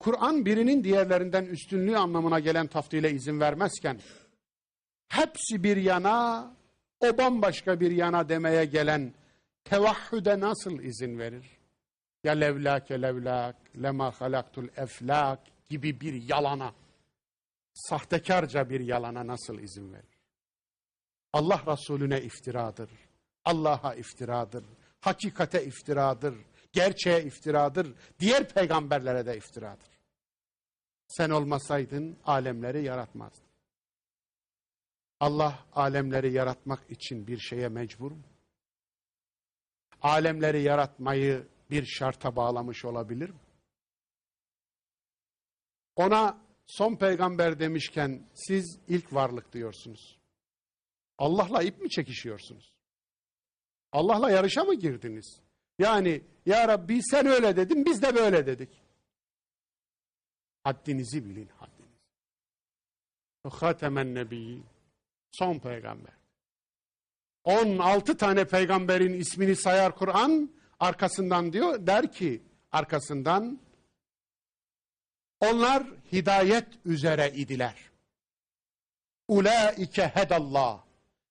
Kur'an birinin diğerlerinden üstünlüğü anlamına gelen taftile izin vermezken, hepsi bir yana, o bambaşka bir yana demeye gelen tevahhüde nasıl izin verir? Ya levlake levlak, lema halaktul eflak gibi bir yalana, sahtekarca bir yalana nasıl izin verir? Allah Resulüne iftiradır. Allah'a iftiradır. Hakikate iftiradır. Gerçeğe iftiradır. Diğer peygamberlere de iftiradır. Sen olmasaydın alemleri yaratmazdın. Allah alemleri yaratmak için bir şeye mecbur mu? Alemleri yaratmayı bir şarta bağlamış olabilir mi? Ona son peygamber demişken siz ilk varlık diyorsunuz. Allah'la ip mi çekişiyorsunuz? Allah'la yarışa mı girdiniz? Yani ya Rabbi sen öyle dedin biz de böyle dedik. Haddinizi bilin haddinizi. Hatemen Nebiyyin. Son peygamber. 16 tane peygamberin ismini sayar Kur'an arkasından diyor der ki arkasından onlar hidayet üzere idiler. Ulaike hedallah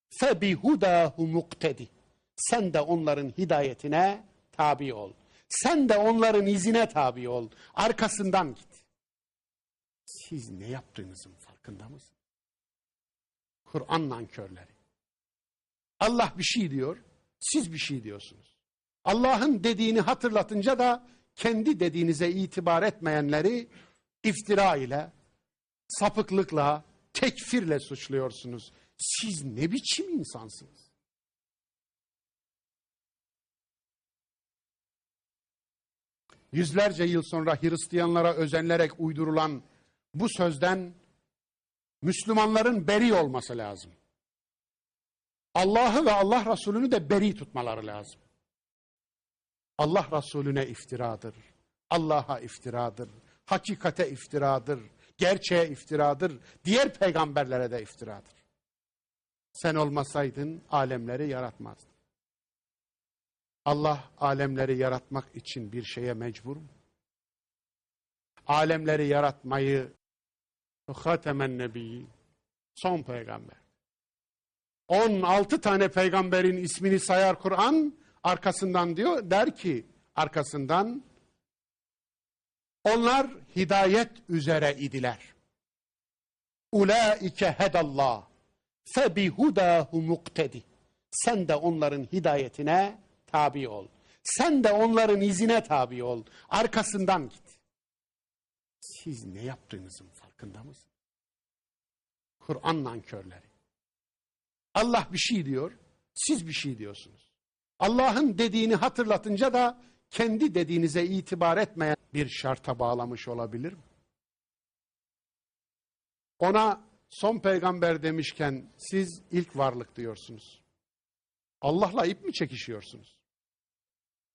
febihudahu muktedi. Sen de onların hidayetine tabi ol. Sen de onların izine tabi ol. Arkasından git. Siz ne yaptığınızın farkında mısınız? Kur'an nankörleri. Allah bir şey diyor, siz bir şey diyorsunuz. Allah'ın dediğini hatırlatınca da kendi dediğinize itibar etmeyenleri iftira ile, sapıklıkla, tekfirle suçluyorsunuz. Siz ne biçim insansınız? Yüzlerce yıl sonra Hristiyanlara özenlerek uydurulan bu sözden Müslümanların beri olması lazım. Allah'ı ve Allah Resulü'nü de beri tutmaları lazım. Allah Resulüne iftiradır. Allah'a iftiradır. Hakikate iftiradır. Gerçeğe iftiradır. Diğer peygamberlere de iftiradır. Sen olmasaydın alemleri yaratmazdın. Allah alemleri yaratmak için bir şeye mecbur mu? Alemleri yaratmayı Hatemen Nebiyyin. Son peygamber. 16 tane peygamberin ismini sayar Kur'an arkasından diyor der ki arkasından onlar hidayet üzere idiler. Ulaike hedallah febihudahu muktedi. Sen de onların hidayetine tabi ol. Sen de onların izine tabi ol. Arkasından git. Siz ne yaptığınızın farkında mısınız? Kur'an nankörleri. Allah bir şey diyor, siz bir şey diyorsunuz. Allah'ın dediğini hatırlatınca da kendi dediğinize itibar etmeyen bir şarta bağlamış olabilir mi? Ona son peygamber demişken siz ilk varlık diyorsunuz. Allah'la ip mi çekişiyorsunuz?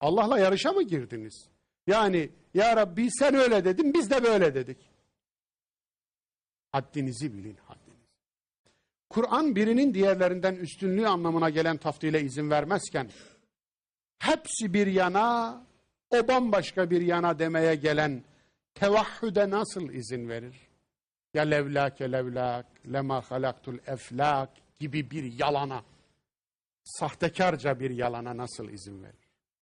Allah'la yarışa mı girdiniz? Yani ya Rabbi sen öyle dedin biz de böyle dedik. Haddinizi bilin haddinizi. Kur'an birinin diğerlerinden üstünlüğü anlamına gelen taftile izin vermezken hepsi bir yana o bambaşka bir yana demeye gelen tevahhüde nasıl izin verir? Ya levlake levlak, lema halaktul eflak gibi bir yalana, sahtekarca bir yalana nasıl izin verir?